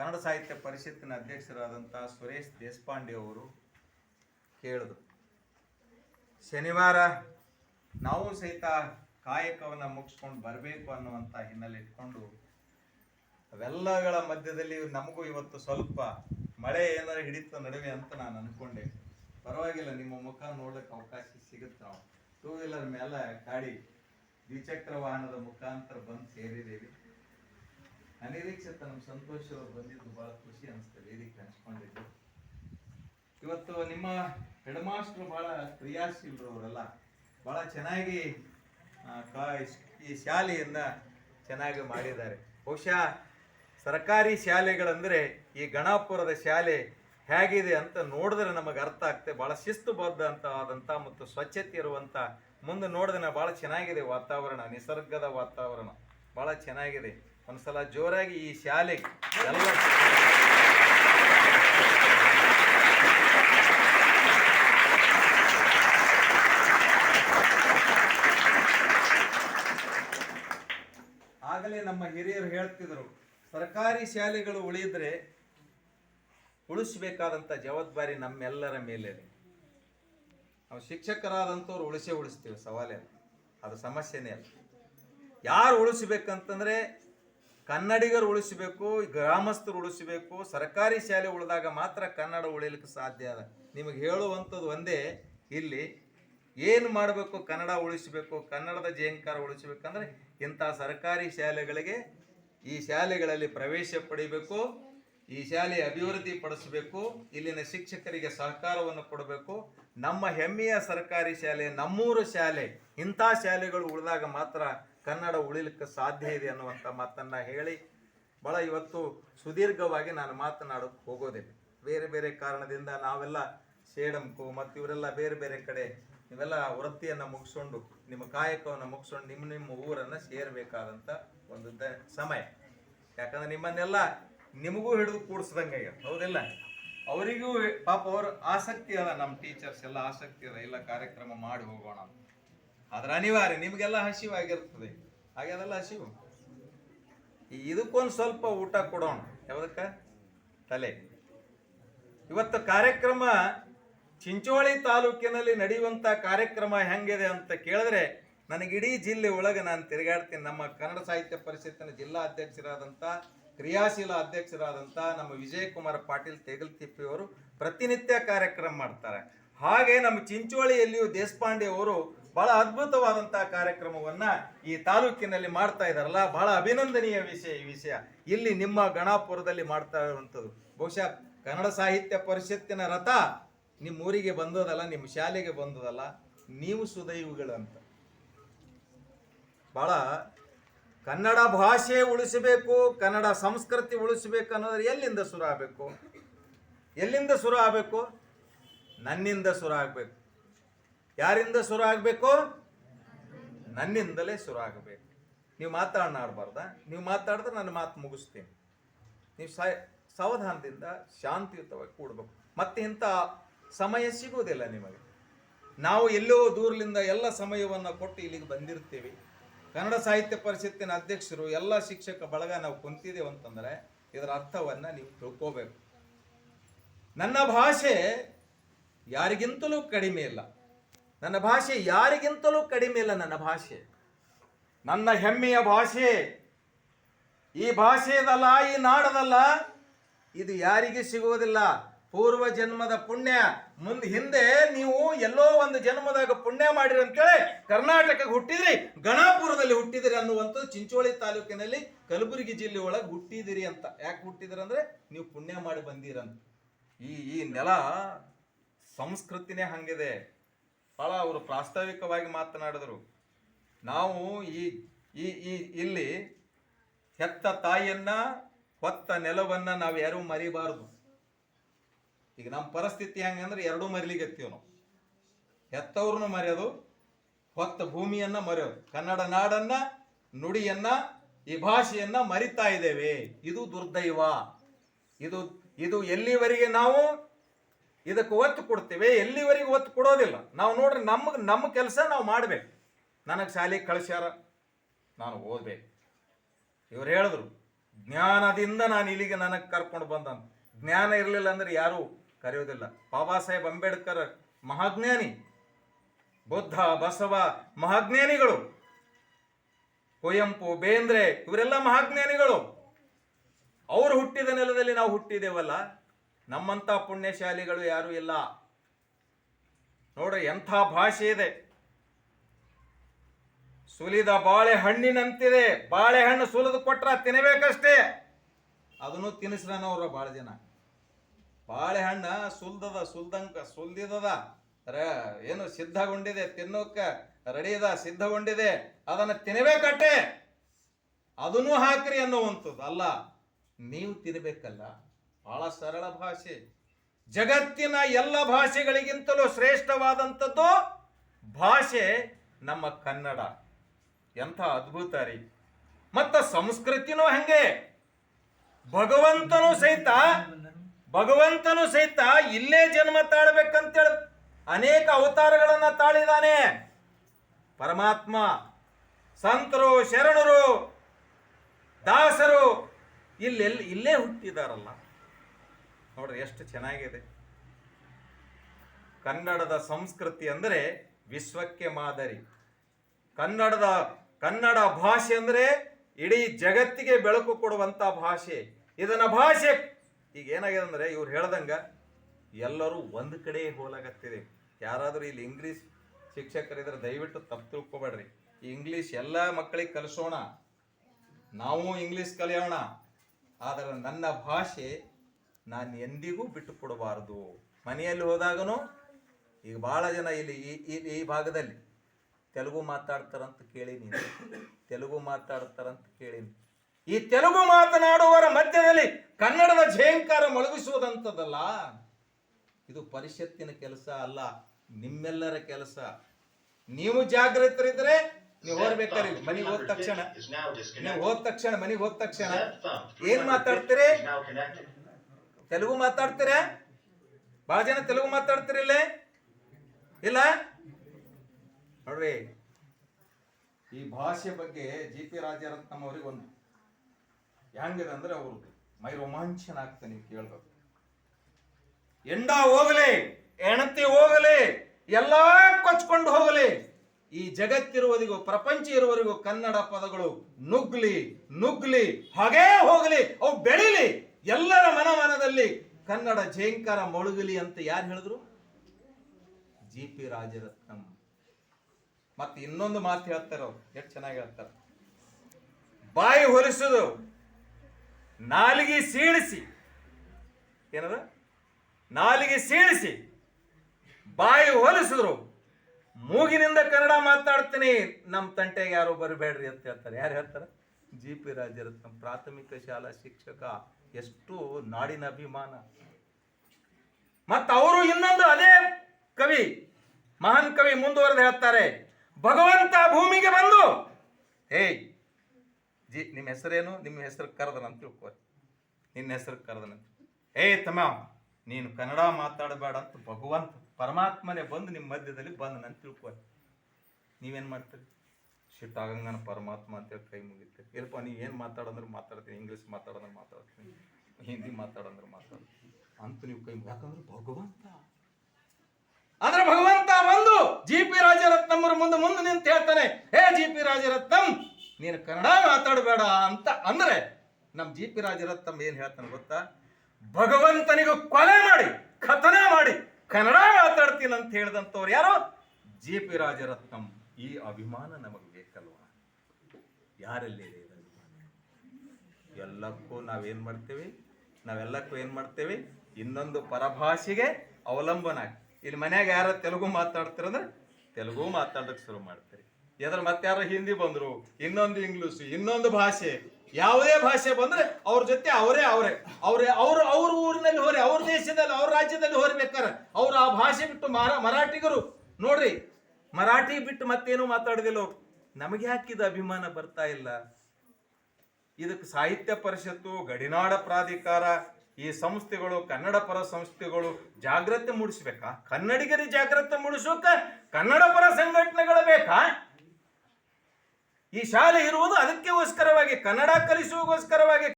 ಕನ್ನಡ ಸಾಹಿತ್ಯ ಪರಿಷತ್ತಿನ ಅಧ್ಯಕ್ಷರಾದಂಥ ಸುರೇಶ್ ದೇಶಪಾಂಡೆ ಅವರು ಕೇಳಿದ್ರು, ಶನಿವಾರ ನಾವು ಸಹಿತ ಕಾಯಕವನ್ನು ಮುಗಿಸ್ಕೊಂಡು ಬರಬೇಕು ಅನ್ನುವಂಥ ಹಿನ್ನೆಲೆ ಇಟ್ಕೊಂಡು ಅವೆಲ್ಲಗಳ ಮಧ್ಯದಲ್ಲಿ ನಮಗೂ ಇವತ್ತು ಸ್ವಲ್ಪ ಮಳೆ ಏನಾರು ಹಿಡಿತ ನಡುವೆ ಅಂತ ನಾನು ಅಂದ್ಕೊಂಡೆ ಪರವಾಗಿಲ್ಲ, ನಿಮ್ಮ ಮುಖ ನೋಡಕ್ಕೆ ಅವಕಾಶ ಸಿಗುತ್ತೆ ನಾವು. ಟೂ ವೀಲರ್ ಮೇಲೆ ಗಾಡಿ ದ್ವಿಚಕ್ರ ವಾಹನದ ಮುಖಾಂತರ ಬಂದು ಸೇರಿದ್ದೀವಿ. ಅನಿರೀಕ್ಷಿತ ನಮ್ಮ ಸಂತೋಷ ಬಂದಿದ್ದು ಬಹಳ ಖುಷಿ ಅನಿಸ್ತದೆ ವೇದಿಕೆ ಹಂಚ್ಕೊಂಡಿದ್ದು. ಇವತ್ತು ನಿಮ್ಮ ಹೆಡ್ ಮಾಸ್ಟ್ರು ಬಹಳ ಕ್ರಿಯಾಶೀಲರು ಅವರೆಲ್ಲ ಬಹಳ ಚೆನ್ನಾಗಿ ಈ ಶಾಲೆಯನ್ನ ಚೆನ್ನಾಗಿ ಮಾಡಿದ್ದಾರೆ. ಬಹುಶಃ ಸರ್ಕಾರಿ ಶಾಲೆಗಳಂದ್ರೆ ಈ ಗಣಾಪುರದ ಶಾಲೆ ಹೇಗಿದೆ ಅಂತ ನೋಡಿದ್ರೆ ನಮಗೆ ಅರ್ಥ ಆಗ್ತದೆ. ಬಹಳ ಶಿಸ್ತುಬದ್ಧ ಅಂತ ಆದಂಥ ಮತ್ತು ಸ್ವಚ್ಛತೆ ಇರುವಂಥ ಮುಂದೆ ನೋಡಿದ್ರೆ ಬಹಳ ಚೆನ್ನಾಗಿದೆ ವಾತಾವರಣ, ನಿಸರ್ಗದ ವಾತಾವರಣ. ಬಹಳ ಚೆನ್ನಾಗಿದೆ. ಒಂದ್ಸಲ ಜೋರಾಗಿ ಈ ಶಾಲೆಗೆ ಎಲ್ಲ ಆಗಲೇ ನಮ್ಮ ಹಿರಿಯರು ಹೇಳ್ತಿದ್ರು, ಸರ್ಕಾರಿ ಶಾಲೆಗಳು ಉಳಿದ್ರೆ ಉಳಿಸ್ಬೇಕಾದಂಥ ಜವಾಬ್ದಾರಿ ನಮ್ಮೆಲ್ಲರ ಮೇಲೆ. ನಾವು ಶಿಕ್ಷಕರಾದಂಥವ್ರು ಉಳಿಸೇ ಉಳಿಸ್ತೀವಿ ಸವಾಲೇ ಅದು ಸಮಸ್ಯೆನೇ ಅಲ್ಲ. ಯಾರು ಉಳಿಸ್ಬೇಕಂತಂದ್ರೆ ಕನ್ನಡಿಗರು ಉಳಿಸಬೇಕು, ಗ್ರಾಮಸ್ಥರು ಉಳಿಸಬೇಕು, ಸರ್ಕಾರಿ ಶಾಲೆ ಉಳಿದಾಗ ಮಾತ್ರ ಕನ್ನಡ ಉಳಿಲಿಕ್ಕೆ ಸಾಧ್ಯ ಅದ. ನಿಮಗೆ ಹೇಳುವಂಥದ್ದು ಒಂದೇ, ಇಲ್ಲಿ ಏನು ಮಾಡಬೇಕು, ಕನ್ನಡ ಉಳಿಸಬೇಕು, ಕನ್ನಡದ ಜಯಂಕಾರ ಉಳಿಸಬೇಕಂದ್ರೆ ಇಂಥ ಸರ್ಕಾರಿ ಶಾಲೆಗಳಿಗೆ ಈ ಶಾಲೆಗಳಲ್ಲಿ ಪ್ರವೇಶ ಪಡಿಬೇಕು, ಈ ಶಾಲೆ ಅಭಿವೃದ್ಧಿ ಪಡಿಸಬೇಕು, ಇಲ್ಲಿನ ಶಿಕ್ಷಕರಿಗೆ ಸಹಕಾರವನ್ನು ಕೊಡಬೇಕು. ನಮ್ಮ ಹೆಮ್ಮೆಯ ಸರ್ಕಾರಿ ಶಾಲೆ, ನಮ್ಮೂರು ಶಾಲೆ, ಇಂಥ ಶಾಲೆಗಳು ಉಳಿದಾಗ ಮಾತ್ರ ಕನ್ನಡ ಉಳಿಲಿಕ್ಕೆ ಸಾಧ್ಯ ಇದೆ ಅನ್ನುವಂಥ ಮಾತನ್ನು ಹೇಳಿ ಭಾಳ ಇವತ್ತು ಸುದೀರ್ಘವಾಗಿ ನಾನು ಮಾತನಾಡೋಕ್ಕೆ ಹೋಗೋದಿಲ್ಲ. ಬೇರೆ ಬೇರೆ ಕಾರಣದಿಂದ ನಾವೆಲ್ಲ ಸೇಡಂಕು ಮತ್ತು ಇವರೆಲ್ಲ ಬೇರೆ ಬೇರೆ ಕಡೆ ಇವೆಲ್ಲ ವೃತ್ತಿಯನ್ನು ಮುಗಿಸ್ಕೊಂಡು ನಿಮ್ಮ ಕಾಯಕವನ್ನು ಮುಗಿಸ್ಕೊಂಡು ನಿಮ್ಮ ನಿಮ್ಮ ಊರನ್ನು ಸೇರಬೇಕಾದಂಥ ಒಂದು ದ ಸಮಯ. ಯಾಕಂದ್ರೆ ನಿಮ್ಮನ್ನೆಲ್ಲ ನಿಮಗೂ ಹಿಡಿದು ಕೂಡಿಸ್ದಂಗೆ ಹೌದಿಲ್ಲ? ಅವರಿಗೂ ಪಾಪ ಅವ್ರ ಆಸಕ್ತಿ ಅದ ನಮ್ಮ ಟೀಚರ್ಸ್ ಎಲ್ಲ ಆಸಕ್ತಿ ಅದ ಎಲ್ಲ ಕಾರ್ಯಕ್ರಮ ಮಾಡಿ ಹೋಗೋಣ ಆದ್ರೆ ಅನಿವಾರ್ಯ, ನಿಮಗೆಲ್ಲ ಹಾಗೆ ಅದೆಲ್ಲ ಹಸಿವು. ಇದಕ್ಕೊಂದು ಸ್ವಲ್ಪ ಊಟ ಕೊಡೋಣ. ಯಾವ್ದಕ್ಕ? ತಲೆ. ಇವತ್ತು ಕಾರ್ಯಕ್ರಮ ಚಿಂಚೋಳಿ ತಾಲೂಕಿನಲ್ಲಿ ನಡೆಯುವಂತ ಕಾರ್ಯಕ್ರಮ ಹೆಂಗಿದೆ ಅಂತ ಕೇಳಿದ್ರೆ ನನಗೆ ಇಡೀ ಜಿಲ್ಲೆ ಒಳಗೆ ನಾನು ತಿರುಗಾಡ್ತೀನಿ. ನಮ್ಮ ಕನ್ನಡ ಸಾಹಿತ್ಯ ಪರಿಷತ್ತಿನ ಜಿಲ್ಲಾ ಅಧ್ಯಕ್ಷರಾದಂಥ ಕ್ರಿಯಾಶೀಲ ಅಧ್ಯಕ್ಷರಾದಂಥ ನಮ್ಮ ವಿಜಯಕುಮಾರ್ ಪಾಟೀಲ್ ತೆಗಲ್ತಿಪ್ಪಿ ಅವರು ಪ್ರತಿನಿತ್ಯ ಕಾರ್ಯಕ್ರಮ ಮಾಡ್ತಾರೆ. ಹಾಗೆ ನಮ್ಮ ಚಿಂಚೋಳಿಯಲ್ಲಿಯೂ ದೇಶಪಾಂಡೆ ಅವರು ಬಹಳ ಅದ್ಭುತವಾದಂತಹ ಕಾರ್ಯಕ್ರಮವನ್ನ ಈ ತಾಲೂಕಿನಲ್ಲಿ ಮಾಡ್ತಾ ಇದಾರಲ್ಲ ಬಹಳ ಅಭಿನಂದನೀಯ ವಿಷಯ ಈ ವಿಷಯ. ಇಲ್ಲಿ ನಿಮ್ಮ ಗಣಾಪುರದಲ್ಲಿ ಮಾಡ್ತಾ ಇರುವಂಥದ್ದು. ಬಹುಶಃ ಕನ್ನಡ ಸಾಹಿತ್ಯ ಪರಿಷತ್ತಿನ ರಥ ನಿಮ್ಮ ಊರಿಗೆ ಬಂದದಲ್ಲ, ನಿಮ್ಮ ಶಾಲೆಗೆ ಬಂದದಲ್ಲ, ನೀವು ಸುದೈವುಗಳು ಅಂತ ಬಹಳ ಕನ್ನಡ ಭಾಷೆ ಉಳಿಸಬೇಕು, ಕನ್ನಡ ಸಂಸ್ಕೃತಿ ಉಳಿಸಬೇಕು ಅನ್ನೋದ್ರೆ ಎಲ್ಲಿಂದ ಶುರು ಆಗಬೇಕು? ಎಲ್ಲಿಂದ ಶುರು ಆಗಬೇಕು? ನನ್ನಿಂದ ಶುರು ಆಗಬೇಕು. ಯಾರಿಂದ ಶುರು ಆಗಬೇಕು ನನ್ನಿಂದಲೇ ಶುರು ಆಗಬೇಕು ನೀವು ಮಾತನಾಡಬಾರ್ದ ನೀವು ಮಾತಾಡಿದ್ರೆ ನನ್ನ ಮಾತು ಮುಗಿಸ್ತೀನಿ. ನೀವು ಸಾವಧಾನದಿಂದ ಶಾಂತಿಯುತವಾಗಿ ಕೂಡಬೇಕು. ಮತ್ತೆ ಇಂಥ ಸಮಯ ಸಿಗುವುದಿಲ್ಲ ನಿಮಗೆ. ನಾವು ಎಲ್ಲೋ ದೂರದಿಂದ ಎಲ್ಲ ಸಮಯವನ್ನು ಕೊಟ್ಟು ಇಲ್ಲಿಗೆ ಬಂದಿರ್ತೀವಿ. ಕನ್ನಡ ಸಾಹಿತ್ಯ ಪರಿಷತ್ತಿನ ಅಧ್ಯಕ್ಷರು, ಎಲ್ಲ ಶಿಕ್ಷಕ ಬಳಗ ನಾವು ಕುಂತಿದ್ದೇವೆ ಅಂತಂದರೆ ಇದರ ಅರ್ಥವನ್ನು ನೀವು ತಿಳ್ಕೋಬೇಕು. ನನ್ನ ಭಾಷೆ ಯಾರಿಗಿಂತಲೂ ಕಡಿಮೆ ಇಲ್ಲ. ನನ್ನ ಭಾಷೆ ಯಾರಿಗಿಂತಲೂ ಕಡಿಮೆ ಇಲ್ಲ ನನ್ನ ಭಾಷೆ. ನನ್ನ ಹೆಮ್ಮೆಯ ಭಾಷೆ. ಈ ಭಾಷೆದಲ್ಲ, ಈ ನಾಡದಲ್ಲ ಇದು ಯಾರಿಗೆ ಸಿಗುವುದಿಲ್ಲ. ಪೂರ್ವ ಜನ್ಮದ ಪುಣ್ಯ. ಮುಂದೆ ಹಿಂದೆ ನೀವು ಎಲ್ಲೋ ಒಂದು ಜನ್ಮದಾಗ ಪುಣ್ಯ ಮಾಡಿರಿ ಅಂತೇಳಿ ಕರ್ನಾಟಕಕ್ಕೆ ಹುಟ್ಟಿದ್ರಿ ಗಣಾಪುರದಲ್ಲಿ ಹುಟ್ಟಿದಿರಿ ಅನ್ನುವಂಥದ್ದು ಚಿಂಚೋಳಿ ತಾಲೂಕಿನಲ್ಲಿ ಕಲಬುರಗಿ ಜಿಲ್ಲೆ ಒಳಗೆ ಹುಟ್ಟಿದಿರಿ ಅಂತ. ಯಾಕೆ ಹುಟ್ಟಿದಿರಿ ಅಂದ್ರೆ ನೀವು ಪುಣ್ಯ ಮಾಡಿ ಬಂದಿರಂತ. ಈ ಈ ನೆಲ ಸಂಸ್ಕೃತಿನೇ ಹಂಗಿದೆ. ಬಹಳ ಅವರು ಪ್ರಾಸ್ತಾವಿಕವಾಗಿ ಮಾತನಾಡಿದರು. ನಾವು ಈ ಈ ಇಲ್ಲಿ ಹೆತ್ತ ತಾಯಿಯನ್ನ, ಹೊತ್ತ ನೆಲವನ್ನ ನಾವು ಯಾರೂ ಮರಿಬಾರದು. ಈಗ ನಮ್ಮ ಪರಿಸ್ಥಿತಿ ಹೆಂಗಂದ್ರೆ ಎರಡೂ ಮರಿಲಿಗತ್ತೀವಿ ನಾವು. ಹೆತ್ತವ್ರನ್ನ ಮರೆಯೋದು, ಹೊತ್ತ ಭೂಮಿಯನ್ನ ಮರೆಯೋದು. ಕನ್ನಡ ನಾಡನ್ನ, ನುಡಿಯನ್ನ, ಈ ಭಾಷೆಯನ್ನ ಮರಿತಾ ಇದ್ದೇವೆ. ಇದು ದುರ್ದೈವ. ಇದು ಇದು ಎಲ್ಲಿವರೆಗೆ ನಾವು ಇದಕ್ಕೆ ಒತ್ತು ಕೊಡ್ತೇವೆ, ಎಲ್ಲಿವರೆಗೂ ಒತ್ತು ಕೊಡೋದಿಲ್ಲ. ನಾವು ನೋಡ್ರಿ ನಮಗೆ ನಮ್ಮ ಕೆಲಸ ನಾವು ಮಾಡ್ಬೇಕು. ನನಗೆ ಶಾಲೆಗೆ ಕಳಿಸ್ಯಾರ, ನಾನು ಓದ್ಬೇಕು. ಇವ್ರು ಹೇಳಿದ್ರು, ಜ್ಞಾನದಿಂದ ನಾನು ಇಲ್ಲಿಗೆ ನನಗೆ ಕರ್ಕೊಂಡು ಬಂದಂತ ಜ್ಞಾನ ಇರಲಿಲ್ಲ ಅಂದ್ರೆ ಯಾರು ಕರೆಯೋದಿಲ್ಲ. ಬಾಬಾ ಸಾಹೇಬ್ ಅಂಬೇಡ್ಕರ್ ಮಹಾಜ್ಞಾನಿ, ಬುದ್ಧ, ಬಸವ, ಮಹಾಜ್ಞಾನಿಗಳು. ಕುವೆಂಪು, ಬೇಂದ್ರೆ, ಇವರೆಲ್ಲ ಮಹಾಜ್ಞಾನಿಗಳು. ಅವರು ಹುಟ್ಟಿದ ನೆಲದಲ್ಲಿ ನಾವು ಹುಟ್ಟಿದೇವಲ್ಲ. ನಮ್ಮಂತ ಪುಣ್ಯಶಾಲಿಗಳು ಯಾರು ಇಲ್ಲ. ನೋಡ್ರಿ ಎಂಥ ಭಾಷೆ ಇದೆ. ಸುಲಿದ ಬಾಳೆಹಣ್ಣಿನಂತಿದೆ. ಬಾಳೆಹಣ್ಣು ಸುಲಿದು ಕೊಟ್ರ ತಿನ್ನಬೇಕಷ್ಟೇ ಅದನ್ನು ತಿನ್ನಿಸ್ರನವ್ರ ಭಾಳ ಜನ. ಬಾಳೆಹಣ್ಣ ಸುಲ್ದದ, ಸುಲ್ದಂಕ, ಸುಲ್ದಿದದ, ರ, ಏನು ಸಿದ್ಧಗೊಂಡಿದೆ, ತಿನ್ನೋಕ ರೆಡಿ ಅದ ಸಿದ್ಧಗೊಂಡಿದೆ, ಅದನ್ನು ತಿನ್ನಬೇಕಟ್ಟೆ ಅದನ್ನು ಹಾಕ್ರಿ ಅನ್ನುವಂಥದ್ದು. ಅಲ್ಲ, ನೀವು ತಿನ್ನಬೇಕಲ್ಲ ಬಹಳ ಸರಳ ಭಾಷೆ. ಜಗತ್ತಿನ ಎಲ್ಲ ಭಾಷೆಗಳಿಗಿಂತಲೂ ಶ್ರೇಷ್ಠವಾದಂಥದ್ದು ಭಾಷೆ ನಮ್ಮ ಕನ್ನಡ. ಎಂಥ ಅದ್ಭುತ ರೀ. ಮತ್ತ ಸಂಸ್ಕೃತಿನೂ ಹಂಗೆ. ಭಗವಂತನೂ ಸಹಿತ ಭಗವಂತನೂ ಸಹಿತ ಇಲ್ಲೇ ಜನ್ಮ ತಾಳ್ಬೇಕಂತೇಳಿ ಅನೇಕ ಅವತಾರಗಳನ್ನು ತಾಳಿದಾನೆ. ಪರಮಾತ್ಮ, ಸಂತರು, ಶರಣರು, ದಾಸರು ಇಲ್ಲೆಲ್ಲಿ ಇಲ್ಲೇ ಹುಟ್ಟಿದಾರಲ್ಲ. ನೋಡ್ರಿ ಎಷ್ಟು ಚೆನ್ನಾಗಿದೆ. ಕನ್ನಡದ ಸಂಸ್ಕೃತಿ ಅಂದರೆ ವಿಶ್ವಕ್ಕೆ ಮಾದರಿ. ಕನ್ನಡದ, ಕನ್ನಡ ಭಾಷೆ ಅಂದರೆ ಇಡೀ ಜಗತ್ತಿಗೆ ಬೆಳಕು ಕೊಡುವಂತ ಭಾಷೆ. ಇದನ್ನ ಭಾಷೆ ಈಗ ಏನಾಗಿದೆ ಅಂದ್ರೆ ಇವ್ರು ಹೇಳ್ದಂಗ ಎಲ್ಲರೂ ಒಂದು ಕಡೆ ಹೋಲಾಗತ್ತಿದೆ ಯಾರಾದರೂ ಇಲ್ಲಿ ಇಂಗ್ಲಿಷ್ ಶಿಕ್ಷಕರಿದ್ರೆ ದಯವಿಟ್ಟು ತಪ್ಪು ತಿಳ್ಕೊಬೇಡ್ರಿ. ಇಂಗ್ಲೀಷ್ ಇಂಗ್ಲಿಷ್ ಎಲ್ಲ ಮಕ್ಕಳಿಗೆ ಕಲಿಸೋಣ. ನಾವು ಇಂಗ್ಲಿಷ್ ಕಲಿಯೋಣ. ಆದರೆ ನನ್ನ ಭಾಷೆ ನಾನು ಎಂದಿಗೂ ಬಿಟ್ಟು ಕೊಡಬಾರದು. ಮನೆಯಲ್ಲಿ ಹೋದಾಗನು ಈಗ ಭಾಳ ಜನ ಇಲ್ಲಿ ಈ- ಈ ಭಾಗದಲ್ಲಿ ತೆಲುಗು ಮಾತಾಡ್ತಾರಂತ ಕೇಳೀನಿ ತೆಲುಗು ಮಾತಾಡ್ತಾರಂತ ಕೇಳೀನಿ ಈ ತೆಲುಗು ಮಾತನಾಡುವವರ ಮಧ್ಯದಲ್ಲಿ ಕನ್ನಡದ ಝೇಂಕಾರ ಮೊಳಗಿಸುವುದಂಥದ್ದಲ್ಲ ಇದು ಪರಿಷತ್ತಿನ ಕೆಲಸ ಅಲ್ಲ, ನಿಮ್ಮೆಲ್ಲರ ಕೆಲಸ. ನೀವು ಜಾಗೃತರಿದ್ರೆ ನೀವು ಓದ್ಬೇಕಾರೆ ಮನೆಗೆ ಹೋದ ತಕ್ಷಣ, ನೀವು ಹೋದ ತಕ್ಷಣ, ಮನೆಗೆ ಹೋದ ತಕ್ಷಣ. ಏನ್ ಮಾತಾಡ್ತೀರಿ? ತೆಲುಗು ಮಾತಾಡ್ತೀರಾ? ಬಹಳ ಜನ ತೆಲುಗು ಮಾತಾಡ್ತಿರಿಲ್ಲ ಇಲ್ಲ? ನೋಡ್ರಿ, ಈ ಭಾಷೆ ಬಗ್ಗೆ ಜಿ ಪಿ ರಾಜರತ್ನಂ ಅವ್ರಿಗೆ ಒಂದು ಹೆಂಗಿದೆ ಅಂದ್ರೆ ಅವರು ಮೈ ರೋಮಾಂಚನ ಆಗ್ತಾನೆ ನೀವು ಕೇಳ್ಬೇಕು. ಎಂಡ ಹೋಗಲಿ ಹೆಣತಿ ಹೋಗಲಿ, ಎಲ್ಲ ಕೊಚ್ಕೊಂಡು ಹೋಗಲಿ. ಈ ಜಗತ್ತಿರುವರಿಗೂ ಪ್ರಪಂಚ ಇರುವರಿಗೂ ಕನ್ನಡ ಪದಗಳು ನುಗ್ಲಿ ನುಗ್ಲಿ, ಹಾಗೇ ಹೋಗಲಿ, ಅವು ಬೆಳಿಲಿ. ಎಲ್ಲರ ಮನಮನದಲ್ಲಿ ಕನ್ನಡ ಜಯಂಕರ ಮೊಳಗಲಿ ಅಂತ ಯಾರು ಹೇಳಿದ್ರು? G P Rajaratnam. ಮತ್ತೆ ಇನ್ನೊಂದು ಮಾತು ಹೇಳ್ತಾರೆ ಅವ್ರು. ಎಷ್ಟು ಚೆನ್ನಾಗಿ ಹೇಳ್ತಾರೆ. ಬಾಯಿ ಹೊಲಿಸುದು ನಾಲಿಗೆ ಸೀಳಿಸಿ. ಏನದ? ನಾಲಿಗೆ ಸೀಳಿಸಿ. ಬಾಯಿ ಹೊಲಿಸಿದ್ರು, ಮೂಗಿನಿಂದ ಕನ್ನಡ ಮಾತಾಡ್ತೀನಿ ನಮ್ಮ ತಂಟೆಗೆ ಯಾರು ಬರಬೇಡ್ರಿ ಅಂತ ಹೇಳ್ತಾರೆ. ಯಾರು ಹೇಳ್ತಾರೆ? ಜಿ ಪಿ ರಾಜರತ್ನಂ, ಪ್ರಾಥಮಿಕ ಶಾಲಾ ಶಿಕ್ಷಕ. ಎಷ್ಟು ನಾಡಿನ ಅಭಿಮಾನ. ಮತ್ತು ಅವರು ಇನ್ನೊಂದು ಅದೇ ಕವಿ, ಮಹಾನ್ ಕವಿ ಮುಂದುವರೆದು ಹೇಳ್ತಾರೆ, ಭಗವಂತ ಭೂಮಿಗೆ ಬಂದು. ಹೇ ಜಿ, ನಿಮ್ಮ ಹೆಸರೇನು? ನಿಮ್ಮ ಹೆಸರು ಕರೆದನಂತ ತಿಳ್ಕೊ ನಿನ್ನ ಹೆಸರು ಕರೆದನಂತ ಏ ತಮ್ಮ, ನೀನು ಕನ್ನಡ ಮಾತಾಡಬೇಡ ಅಂತ ಭಗವಂತ ಪರಮಾತ್ಮನೇ ಬಂದು ನಿಮ್ಮ ಮಧ್ಯದಲ್ಲಿ ಬಂದನಂತ ತಿಳ್ಕೊ ನೀವೇನು ಮಾಡ್ತೀರಿ? ಸಿಟ್ಟಾಗಂಗನ ಪರಮಾತ್ಮ ಅಂತೇಳಿ ಕೈ ಮುಗಿತೆ ಇಲ್ಲಪ್ಪ, ನೀ ಏನು ಮಾತಾಡಂದ್ರೆ ಮಾತಾಡ್ತೀನಿ ಇಂಗ್ಲೀಷ್ ಮಾತಾಡಂದ್ರೆ ಮಾತಾಡ್ತೀನಿ ಹಿಂದಿ ಮಾತಾಡಂದ್ರೆ ಮಾತಾಡ್ತೀನಿ ಅಂತ ನೀವು ಕೈ ಯಾಕಂದ್ರೆ ಭಗವಂತ. ಅಂದ್ರೆ ಭಗವಂತ ಬಂದು ಜಿ ಪಿ ರಾಜರತ್ನಮ್ಮರ ಮುಂದೆ ಮುಂದೆ ನಿಂತು ಹೇಳ್ತಾನೆ, ಹೇ ಜಿ ಪಿ ರಾಜರತ್ನಂ, ನೀನು ಕನ್ನಡ ಮಾತಾಡಬೇಡ ಅಂತ. ಅಂದ್ರೆ ನಮ್ಮ ಜಿ ಪಿ ರಾಜರತ್ನಂ ಏನು ಹೇಳ್ತಾನೆ ಗೊತ್ತಾ? ಭಗವಂತನಿಗೂ ಕೊಲೆ ಮಾಡಿ, ಕಥನೆ ಮಾಡಿ ಕನ್ನಡ ಮಾತಾಡ್ತೀನಿ ಅಂತ ಹೇಳಿದಂಥವ್ರು ಯಾರು? G P Rajaratnam. ಈ ಅಭಿಮಾನ ನಮಗೆ ಯಾರಲ್ಲಿ? ಎಲ್ಲಕ್ಕೂ ನಾವೇನು ಮಾಡ್ತೇವೆ? ನಾವೆಲ್ಲಕ್ಕೂ ಏನು ಮಾಡ್ತೇವೆ? ಇನ್ನೊಂದು ಪರಭಾಷೆಗೆ ಅವಲಂಬನ ಇಲ್ಲಿ ಮನ್ಯಾಗ ಯಾರ ತೆಲುಗು ಮಾತಾಡ್ತಿರಂದ್ರೆ ತೆಲುಗು ಮಾತಾಡಕ್ ಶುರು ಮಾಡ್ತಾರೆ. ಯಾರು ಮತ್ತೆ ಯಾರೋ ಹಿಂದಿ ಬಂದ್ರು, ಇನ್ನೊಂದು ಇಂಗ್ಲಿಷ್, ಇನ್ನೊಂದು ಭಾಷೆ, ಯಾವುದೇ ಭಾಷೆ ಬಂದ್ರೆ ಅವ್ರ ಜೊತೆ ಅವರೇ ಅವರೇ. ಅವರೇ, ಅವರು ಅವ್ರ ಊರಿನಲ್ಲಿ ಹೋರಿ, ಅವ್ರ ದೇಶದಲ್ಲಿ, ಅವ್ರ ರಾಜ್ಯದಲ್ಲಿ ಹೋರ್ಬೇಕಾರ ಅವ್ರು ಆ ಭಾಷೆ ಬಿಟ್ಟು ಮರಾ ಮರಾಠಿಗರು. ನೋಡ್ರಿ, ಮರಾಠಿ ಬಿಟ್ಟು ಮತ್ತೇನು ಮಾತಾಡೋದಿಲ್ಲ ಅವ್ರು. ನಮಗೆ ಹಾಕಿದ ಅಭಿಮಾನ ಬರ್ತಾ ಇಲ್ಲ? ಇದಕ್ಕೆ ಸಾಹಿತ್ಯ ಪರಿಷತ್ತು, ಗಡಿನಾಡ ಪ್ರಾಧಿಕಾರ, ಈ ಸಂಸ್ಥೆಗಳು, ಕನ್ನಡ ಪರ ಸಂಸ್ಥೆಗಳು ಜಾಗ್ರತೆ ಮೂಡಿಸ್ಬೇಕಾ? ಕನ್ನಡಿಗರಿ ಜಾಗ್ರತೆ ಮೂಡಿಸೋಕ ಕನ್ನಡ ಪರ ಸಂಘಟನೆಗಳು ಬೇಕಾ? ಈ ಶಾಲೆ ಇರುವುದು ಅದಕ್ಕೋಸ್ಕರವಾಗಿ, ಕನ್ನಡ ಕಲಿಸುವಗೋಸ್ಕರವಾಗಿ